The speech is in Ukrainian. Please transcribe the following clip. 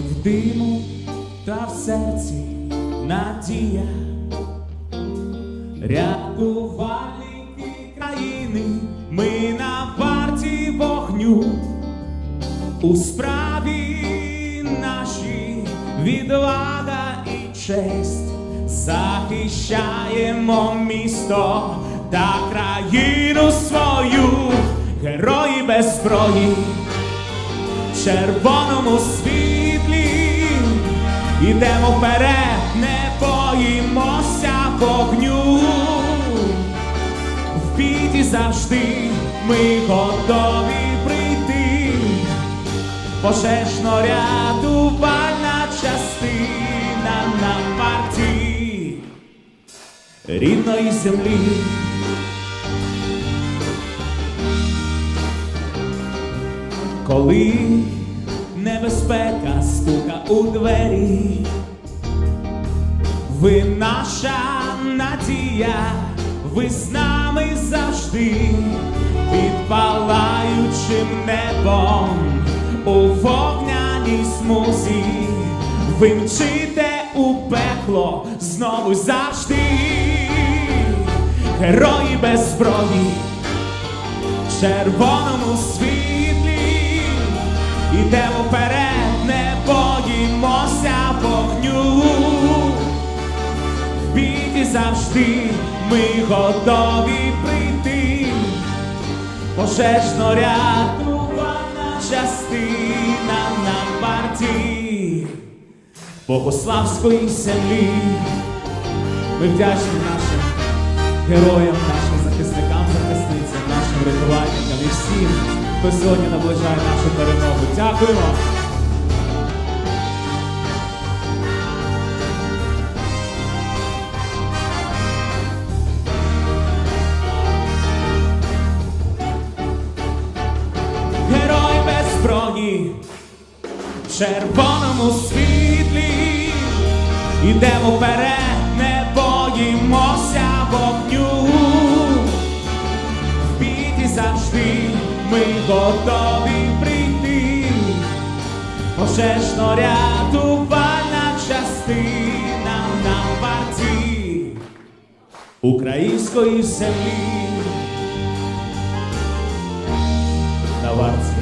В диму та в серці надія, рятувальники країни, ми на варті вогню, у справі нашій відвага і честь, захищаємо місто та країну свою, герої без зброї червоному світлі, ідемо вперед, не боїмося вогню. В біді завжди ми готові прийти. Пожежно рятувальна частина на варті рідної землі. Коли небезпека у двері, ви наша надія, ви з нами завжди під палаючим небом у вогняній смузі, ви мчите у пекло знову завжди, герої без зброї червоному світлі, ідемо вперед, завжди ми готові прийти. Пожежно рятувальна частина на варті Богославської землі. Ми вдячні нашим героям, нашим захисникам, захисницям, нашим рятувальникам і всім, хто сьогодні наближає нашу перемогу. Дякуємо! Червоному світлі, ідемо вперед, не боїмося вогню. В біді завжди ми готові прийти. Пожежно рятувальна частина на варті української землі. На варті.